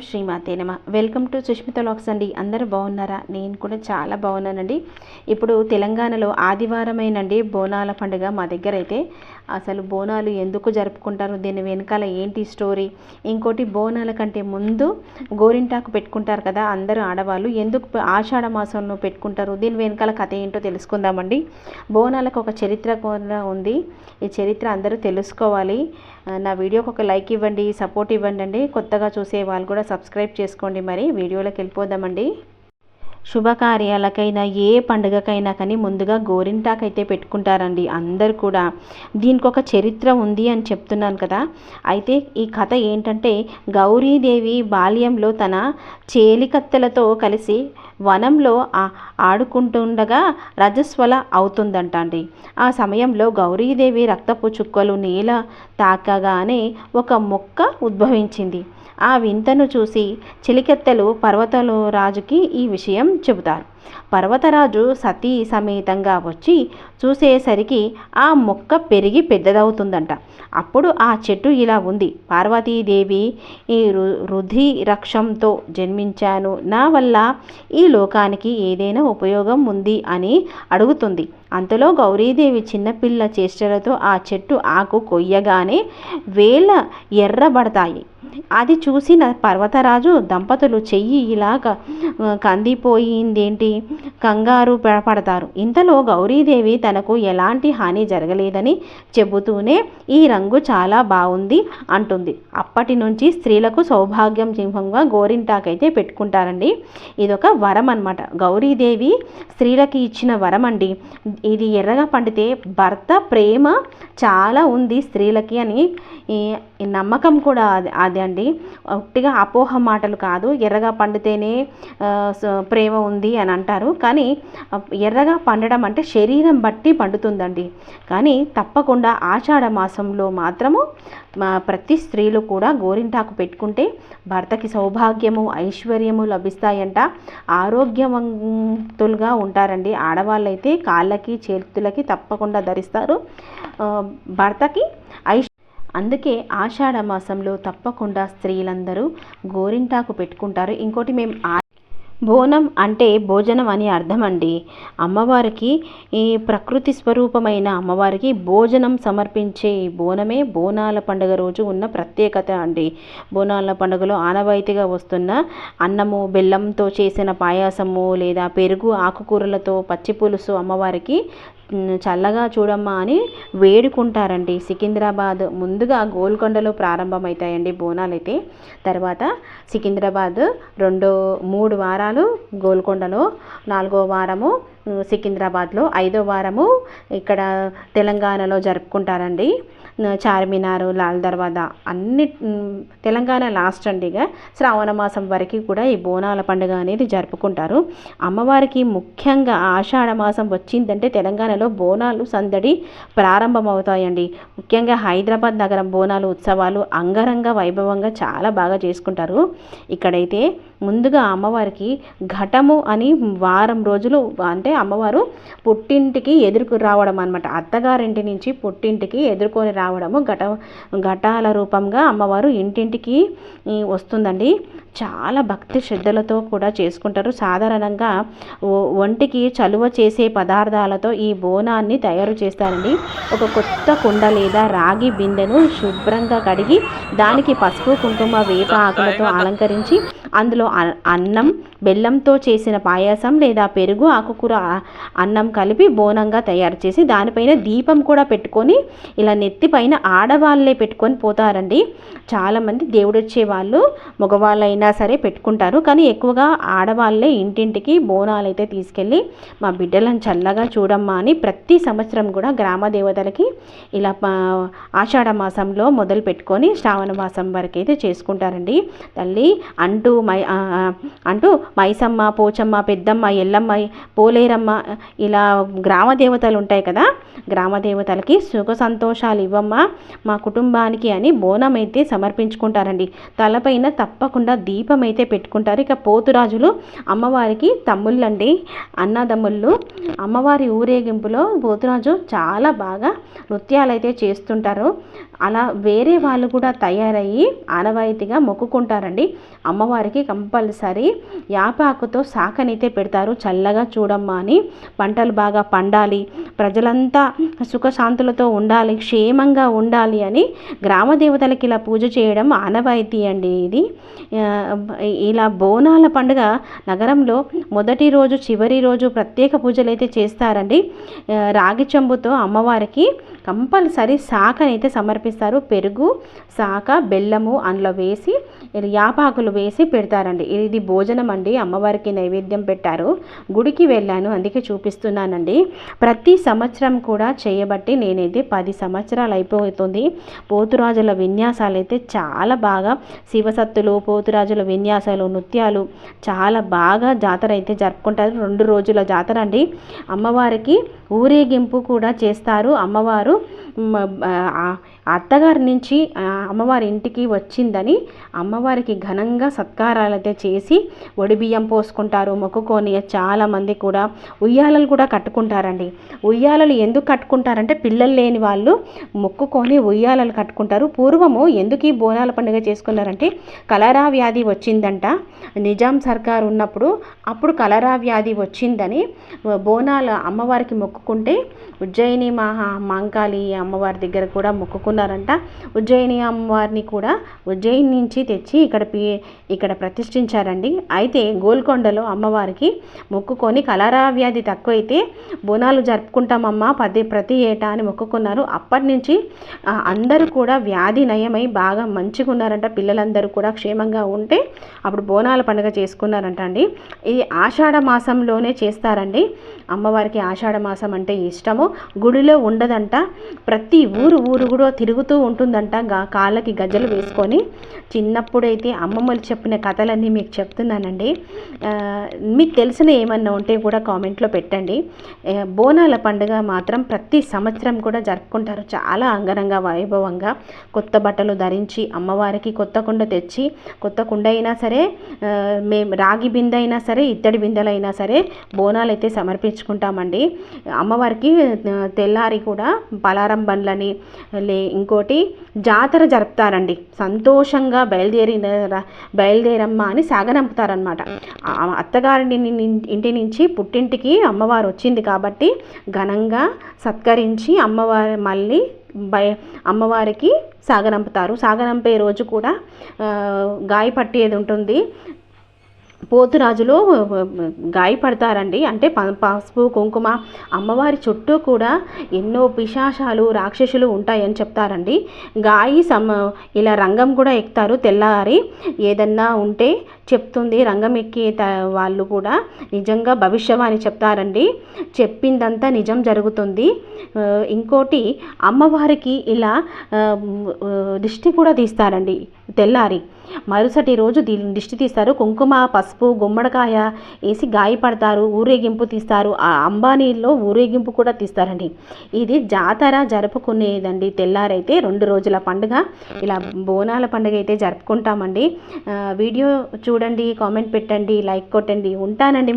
శ్రీమాతే నమ. Welcome to Sushmita lakhs అండి. అందరూ బాగున్నారా? నేను కూడా చాలా బాగున్నానండి. ఇప్పుడు తెలంగాణలో ఆదివారమేనండి బోనాల పండుగ మా దగ్గర అయితే అసలు బోనాలు ఎందుకు జరుపుకుంటారు? దీని వెనకాల ఏంటి స్టోరీ ఇంకోటి బోనాల కంటే ముందు గోరింటాకు పెట్టుకుంటారు కదా అందరూ ఆడవాళ్ళు. ఎందుకు ఆషాఢ మాసంలో పెట్టుకుంటారు? దీని వెనకాల కథ ఏంటో తెలుసుకుందామండి. బోనాలకు ఒక చరిత్ర కూడా ఉంది. ఈ చరిత్ర అందరూ తెలుసుకోవాలి. నా వీడియోకి ఒక లైక్ ఇవ్వండి సపోర్ట్ ఇవ్వండి అండి కొత్తగా చూసే వాళ్ళు కూడా సబ్స్క్రైబ్ చేసుకోండి. మరి వీడియోలోకి వెళ్ళిపోదామండి. శుభకార్యాలకైనా ఏ పండుగకైనా కానీ ముందుగా గోరింటాకు అయితే పెట్టుకుంటారండి అందరు కూడా. దీనికి ఒక చరిత్ర ఉంది అని చెప్తున్నాను కదా. అయితే ఈ కథ ఏంటంటే గౌరీదేవి బాల్యంలో తన చేలికత్తెలతో కలిసి వనంలో ఆడుకుంటుండగా రజస్వల అవుతుందంట అండి ఆ సమయంలో గౌరీదేవి రక్తపు చుక్కలు నేల తాకగానే ఒక మొక్క ఉద్భవించింది. ఆ వింతను చూసి చిలికెత్తెలు పర్వతలో రాజుకి ఈ విషయం చెబుతారు పర్వతరాజు సతీ సమేతంగా వచ్చి చూసేసరికి ఆ మొక్క పెరిగి పెద్దదవుతుందంట. అప్పుడు ఆ చెట్టు ఇలా ఉంది. పార్వతీదేవి ఈ రు రుధిరక్షంతో జన్మించాను. నా వల్ల ఈ లోకానికి ఏదైనా ఉపయోగం ఉంది అని అడుగుతుంది. అంతలో గౌరీదేవి చిన్నపిల్ల చేష్టలతో ఆ చెట్టు ఆకు కొయ్యగానే వేళ్ళ ఎర్రబడతాయి. అది చూసిన పర్వతరాజు దంపతులు చెయ్యి ఇలాగ కందిపోయిందేంటి? కందిపోయిందేంటి కంగారు పడతారు. ఇంతలో గౌరీదేవి తనకు ఎలాంటి హాని జరగలేదని చెబుతూనే ఈ రంగు చాలా బాగుంది అంటుంది. అప్పటి నుంచి స్త్రీలకు సౌభాగ్యం సింహంగా గోరింటాకైతే పెట్టుకుంటారండి. ఇదొక వరం అనమాట గౌరీదేవి స్త్రీలకి ఇచ్చిన వరం అండి ఇది ఎర్రగా పండితే భర్త ప్రేమ చాలా ఉంది స్త్రీలకి అని నమ్మకం కూడా అది అదే అండి. ఒట్టిగా అపోహ మాటలు కాదు. ఎర్రగా పండితేనే ప్రేమ ఉంది అని అంటారు. కానీ ఎర్రగా పండడం అంటే శరీరం బట్టి పండుతుందండి. కానీ తప్పకుండా ఆషాఢ మాసంలో మాత్రము ప్రతి స్త్రీలు కూడా గోరింటాకు పెట్టుకుంటే భర్తకి సౌభాగ్యము ఐశ్వర్యము లభిస్తాయంట. ఆరోగ్యవంతులుగా ఉంటారండి. ఆడవాళ్ళైతే కాళ్ళకి చేతులకి తప్పకుండా ధరిస్తారు. భర్తకి ఐశ్వర్య అందుకే ఆషాఢ మాసంలో తప్పకుండా స్త్రీలందరూ గోరింటాకు పెట్టుకుంటారు. ఇంకోటి మేము బోనం అంటే భోజనం అని అర్థం అండి అమ్మవారికి ఈ ప్రకృతి స్వరూపమైన అమ్మవారికి భోజనం సమర్పించే ఈ బోనమే బోనాల పండుగ రోజు ఉన్న ప్రత్యేకత అండి. బోనాల పండుగలో ఆనవాయితీగా వస్తున్న అన్నము బెల్లంతో చేసిన పాయాసము లేదా పెరుగు ఆకుకూరలతో పచ్చి పులుసు అమ్మవారికి చల్లగా చూడమ్మా అని వేడుకుంటారండి. సికింద్రాబాద్ ముందుగా గోల్కొండలో ప్రారంభమవుతాయండి బోనాలు అయితే తర్వాత సికింద్రాబాద్ రెండో మూడు వారాలు గోల్కొండలో నాలుగో వారము సికింద్రాబాద్లో ఐదో వారము ఇక్కడ తెలంగాణలో జరుపుకుంటారండి. చార్మినార్ లాల్ దర్వాజా అన్ని తెలంగాణ లాస్ట్ అండిగా శ్రావణ మాసం వరకు కూడా ఈ బోనాల పండుగ అనేది జరుపుకుంటారు. అమ్మవారికి ముఖ్యంగా ఆషాఢ మాసం వచ్చిందంటే తెలంగాణలో బోనాలు సందడి ప్రారంభమవుతాయండి. ముఖ్యంగా హైదరాబాద్ నగరం బోనాలు ఉత్సవాలు అంగరంగ వైభవంగా చాలా బాగా చేసుకుంటారు. ఇక్కడైతే ముందుగా అమ్మవారికి ఘటము అని వారం రోజులు అంటే అమ్మవారు పుట్టింటికి ఎదురుకు రావడం అనమాట అత్తగారింటి నుంచి పుట్టింటికి ఎదుర్కొని రావడము ఘట ఘటాల రూపంగా అమ్మవారు ఇంటింటికి వస్తుందండి. చాలా భక్తి శ్రద్ధలతో కూడా చేసుకుంటారు. సాధారణంగా ఒంటికి చలువ చేసే పదార్థాలతో ఈ బోనాన్ని తయారు చేస్తారండి. ఒక కొత్త కుండ లేదా రాగి బిందెను శుభ్రంగా కడిగి దానికి పసుపు కుంకుమ వేప ఆకులతో అలంకరించి అందులో అన్నం బెల్లంతో చేసిన పాయసం లేదా పెరుగు ఆకుకూర అన్నం కలిపి బోనంగా తయారు చేసి దానిపైన దీపం కూడా పెట్టుకొని ఇలా నెత్తిపైన ఆడవాళ్ళే పెట్టుకొని పోతారండి. చాలామంది దేవుడు వచ్చే వాళ్ళు మగవాళ్ళైనా సరే పెట్టుకుంటారు. కానీ ఎక్కువగా ఆడవాళ్ళే ఇంటింటికి బోనాలు అయితే తీసుకెళ్ళి మా బిడ్డలను చల్లగా చూడమ్మా అని ప్రతి సంవత్సరం కూడా గ్రామ దేవతలకి ఇలా ఆషాఢ మాసంలో మొదలు పెట్టుకొని శ్రావణ మాసం వరకు అయితే చేసుకుంటారండి. తల్లి అంటూ మై అంటూ మైసమ్మ పోచమ్మ పెద్దమ్మ ఎల్లమ్మ పోలేరమ్మ ఇలా గ్రామ దేవతలు ఉంటాయి కదా. గ్రామ దేవతలకి సుఖ సంతోషాలు ఇవ్వమ్మా. మా కుటుంబానికి అని బోనం అయితే సమర్పించుకుంటారండి. తలపైన తప్పకుండా దీపం అయితే పెట్టుకుంటారు. ఇక పోతురాజులు అమ్మవారికి తమ్ముళ్ళండి అన్నదమ్ముళ్ళు. అమ్మవారి ఊరేగింపులో పోతురాజు చాలా బాగా నృత్యాలు అయితే చేస్తుంటారు. అలా వేరే వాళ్ళు కూడా తయారయ్యి ఆనవాయితీగా మొక్కుకుంటారండి. అమ్మవారికి కంపల్సరీ యాపాకుతో సాకనైతే పెడతారు. చల్లగా చూడమ్మా అని పంటలు బాగా పండాలి. ప్రజలంతా సుఖశాంతులతో ఉండాలి క్షేమంగా ఉండాలి అని గ్రామ దేవతలకి ఇలా పూజ చేయడం ఆనవాయితీ అండి ఇది. ఇలా బోనాల పండుగ నగరంలో మొదటి రోజు చివరి రోజు ప్రత్యేక పూజలు అయితే చేస్తారండి. రాగి చెంబుతో అమ్మవారికి కంపల్సరీ శాఖనైతే సమర్పిస్తారు. పెరుగు శాఖ బెల్లము అందులో వేసి యాపాకులు వేసి పెడతారండి. ఇది భోజనం అండి. అమ్మవారికి నైవేద్యం పెట్టారు. గుడికి వెళ్ళాను. అందుకే చూపిస్తున్నానండి. ప్రతి సంవత్సరం కూడా చేయబట్టి నేనైతే పది సంవత్సరాలు అయిపోతుంది. పోతురాజుల విన్యాసాలు అయితే చాలా బాగా శివసత్తులు పోతురాజుల విన్యాసాలు నృత్యాలు చాలా బాగా జాతర అయితే జరుపుకుంటారు. రెండు రోజుల జాతర అండి. అమ్మవారికి ఊరేగింపు కూడా చేస్తారు. అమ్మవారు అత్తగారి నుంచి అమ్మవారి ఇంటికి వచ్చిందని అమ్మవారికి ఘనంగా సత్కారాలైతే చేసి ఒడిబియ్యం పోసుకుంటారు మొక్కుకొని చాలామంది కూడా ఉయ్యాలలు కూడా కట్టుకుంటారండి. ఉయ్యాలలు ఎందుకు కట్టుకుంటారంటే పిల్లలు లేని వాళ్ళు మొక్కుకొని ఉయ్యాలలు కట్టుకుంటారు. పూర్వము ఎందుకు ఈ బోనాల పండుగ చేసుకున్నారంటే కలరా వ్యాధి వచ్చిందంట. నిజాం సర్కార్ ఉన్నప్పుడు అప్పుడు కలరా వ్యాధి వచ్చిందని బోనాల అమ్మవారికి మొక్కుకుంటే ఉజ్జయిని మహా మాంకాళి అమ్మవారి దగ్గర కూడా మొక్కుకున్నారంట. ఉజ్జయిని అమ్మవారిని కూడా ఉజ్జయిని నుంచి తెచ్చి ఇక్కడ పి ఇక్కడ ప్రతిష్ఠించారండి. అయితే గోల్కొండలో అమ్మవారికి మొక్కుకొని కలరా వ్యాధి తక్కువైతే బోనాలు జరుపుకుంటామమ్మా పది ప్రతి ఏటా అని మొక్కుకున్నారు. అప్పటి నుంచి అందరూ కూడా వ్యాధి నయమై బాగా మంచిగా ఉన్నారంట. పిల్లలందరూ కూడా క్షేమంగా ఉంటే అప్పుడు బోనాల పండుగ చేసుకున్నారంట అండి ఇది ఆషాఢ మాసంలోనే చేస్తారండి. అమ్మవారికి ఆషాఢ మాసం అంటే ఇష్టము. గుడిలో ఉండదంట. ప్రతి ఊరు ఊరు కూడా తిరుగుతూ ఉంటుందంట. గా కాళ్ళకి గజ్జలు వేసుకొని చిన్న చిన్నప్పుడైతే అమ్మమ్మలు చెప్పిన కథలన్నీ మీకు చెప్తున్నానండి. మీకు తెలిసిన ఏమన్నా ఉంటే కూడా కామెంట్లో పెట్టండి. బోనాల పండుగ మాత్రం ప్రతి సంవత్సరం కూడా జరుపుకుంటారు. చాలా అంగరంగ వైభవంగా కొత్త బట్టలు ధరించి అమ్మవారికి కొత్త కుండ తెచ్చి కొత్త కుండ అయినా సరే మేము రాగి బిందె అయినా సరే ఇత్తడి బిందెలైనా సరే బోనాలు అయితే సమర్పించుకుంటామండి. అమ్మవారికి తెల్లారి కూడా పలారం బండ్లని లే ఇంకోటి జాతర జరుపుతారండి. సంతోషంగా బయలుదేరిన బయలుదేరమ్మ అని సాగనంపుతారనమాట అత్తగారిని ఇంటి నుంచి పుట్టింటికి అమ్మవారు వచ్చింది కాబట్టి ఘనంగా సత్కరించి అమ్మవారి మళ్ళీ బయ అమ్మవారికి సాగనంపుతారు. సాగనంపే రోజు కూడా ఆ, గాయపట్టేది ఉంటుంది. పోతురాజులో గాయపడతారండి. అంటే పసుపు కుంకుమ అమ్మవారి చుట్టూ కూడా ఎన్నో పిశాచాలు రాక్షసులు ఉంటాయని చెప్తారండి. గాయి సమ ఇలా రంగం కూడా ఎక్కుతారు తెల్లారి. ఏదన్నా ఉంటే చెప్తుంది రంగం ఎక్కే వాళ్ళు కూడా నిజంగా భవిష్యవాణి చెప్తారండి. చెప్పిందంతా నిజం జరుగుతుంది. ఇంకోటి అమ్మవారికి ఇలా దృష్టి దిష్టి కూడా తీస్తారండి. తెల్లారి. మరుసటి రోజు దీని దిష్టి తీస్తారు. కుంకుమ పసుపు గుమ్మడికాయ వేసి గాయపడతారు. ఊరేగింపు తీస్తారు. ఆ అంబానీలో ఊరేగింపు కూడా తీస్తారండి. ఇది జాతర జరుపుకునేదండి తెల్లారైతే రెండు రోజుల పండుగ. ఇలా బోనాల పండుగ అయితే జరుపుకుంటామండి. వీడియో చూడండి కామెంట్ పెట్టండి లైక్ కొట్టండి. ఉంటానండి